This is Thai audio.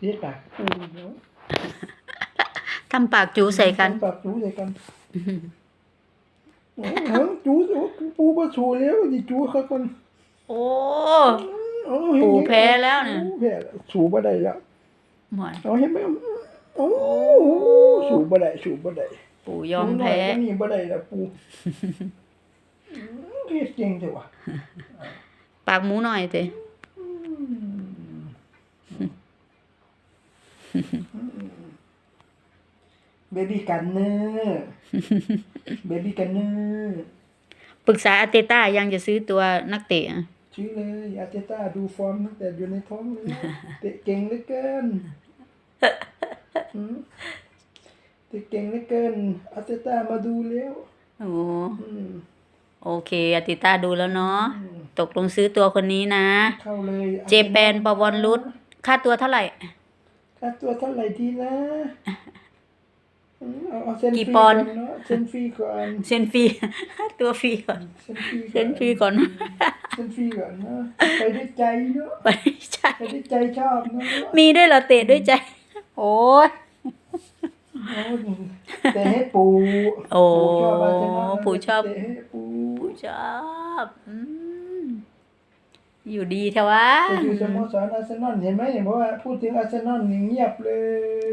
เรียกปากปูเนาะทำปากจูใส่กัน ปากจูใส่กันโอ้โหจูโอ้ปูมาชูแล้วดิจูเขาคนโอ้โอ้ปูแพ้แล้วเนี่ยปูแพ้แล้วสูบบ่ได้แล้วหมอนเอาเห็นไหมโอ้สูบบ่ได้สูบบ่ได้ปู่ยอมแพ้ปูน้ยก็นี่บ่ได้แล้วปูอืมเฮ็ดเก่งจังวะปากหมูหน่อยเต เบบี้กันเนอร์เบบี้กันเนอร์ปรึกษาอาเตต้ายังจะซื้อตัวนักเตะอะชื่อเลยอาร์เตต้าดูฟอร์มตั้งแต่อยู่ในท้องเลยนะเตะเก่งเหลือเกินหืมเตะเก่งเหลือเกินอาร์เตต้ามาดูแล้วโอ้อืมโอเคอาติต้าดูแล้วเนาะตกลงซื้อตัวคนนี้นะเข้าเลยเจแปนปวรรุตค่าตัวเท่าไหร่ ค่าตัวเท่าไหร่ดีนะอืมเอาเอาเซ็นฟรีกี่ปอนด์ก่เนาะเซ็นฟรีก่อนเซ็นฟรี ตัวฟรีก่อนเซ็นฟรีเซ็นฟรีก่อนเซ็นฟรีก่อนนะไปด้วยใจเนาะไม่ใช่ ไปด้วยใจชอบเนาะมีด้วยเหรอเตะด้วยใจ โอ้ย เอาเตะให้ปูโอ้ชอบอาร์เซนอลนะปู่ชอบเตะให้ปูผู้ชอบอืม อยู่ดีเถอะวะจะอยู่สโมสรอาร์เซนอลเห็นไหมเพราะว่าพูดถึงอาร์เซนอลนี่เงียบเลย